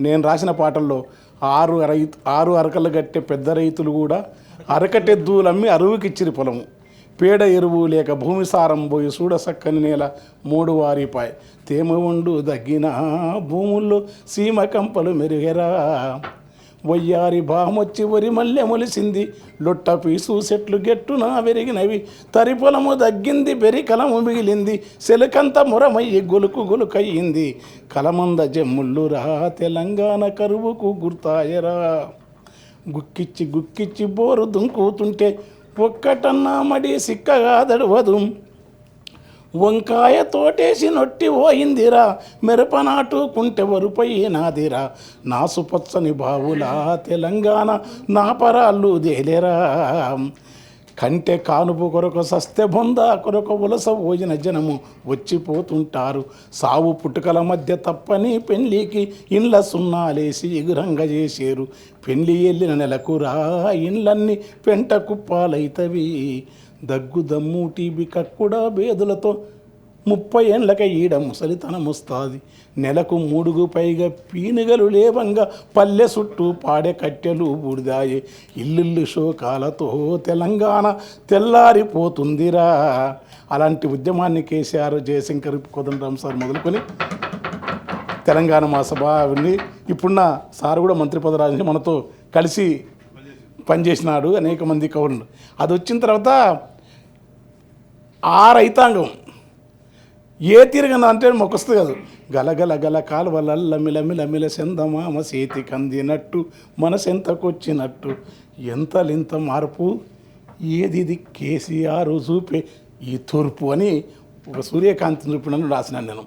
నేను రాసిన పాటల్లో ఆరు రైతు ఆరు అరకలు కట్టే పెద్ద రైతులు కూడా అరకటెద్దులమ్మి అరువుకిచ్చిరి పొలము. పేడ ఎరువు లేక భూమి సారం పోయి చూడ సక్కని నేల మూడు వారిపాయ్. తేమ ఉండు దగ్గిన భూముల్లో సీమ కంపలు మెరుగెరా. వయ్యారి బాహమొచ్చి వరి మల్లె మొలిసింది. లొట్ట పీసు చెట్లు గెట్టున వెరిగినవి. తరి పొలము దగ్గింది బెరి కలము మిగిలింది. సెలకంత మురమయ్యి గొలుకు గొలుకయ్యింది. కలమంద జమ్ముళ్ళురా తెలంగాణ కరువుకు గుర్తాయరా. గుక్కిచ్చి గుక్కిచ్చి బోరు దుంకుతుంటే ఒక్కటన్నా మడి సిక్కగా దడవదు. వంకాయ తోటేసి నొట్టి పోయిందిరా మిరప మిరపనాటు కుంటె నా నాసుపచ్చని బావులా తెలంగాణ నా పరాళ్ళు దేలేరా కంటే కానుపు కొరకు సస్తే బొంద కొరకు ఉలస భోజన జనము వచ్చిపోతుంటారు. సావు పుట్టుకల మధ్య తప్పని పెళ్ళికి ఇండ్ల సున్నాలేసి ఎగురంగ చేసేరు. పెళ్ళి వెళ్ళిన నెలకు రా ఇండ్లన్నీ పెంట కుప్పాలైతవి దగ్గు దమ్ము టీబీ కక్కుడా బేదులతో ముప్పై ఏండ్లక ఈడ ముసలితనం వస్తుంది నెలకు మూడుగు పైగా పీనుగలు లేవంగా పల్లె చుట్టూ పాడే కట్టెలు బూడిదాయి ఇల్లుళ్ళు శోకాలతో తెలంగాణ తెల్లారిపోతుందిరా. అలాంటి ఉద్యమాన్ని కేసీఆర్ జయశంకర్ కోదండరామ్ సార్ మొదలుకొని తెలంగాణ మా సభ అవన్నీ ఇప్పుడున్న సార్ కూడా మంత్రి పదరాజుని మనతో కలిసి పనిచేసినాడు అనేక మంది కవులు అది వచ్చిన తర్వాత ఆ రైతాంగం ఏ తిరగన అంటే మొక్కస్తు కాదు. గలగల గల కాలువలల్ల మిలమిల మిల సెందమామ చేతి కందినట్టు మనసెంతకొచ్చినట్టు. ఎంతలింత మార్పు? ఏది ఇది కేసీఆర్ చూపే ఈ తూర్పు అని ఒక సూర్యకాంతి చూపినని రాసినాను నేను.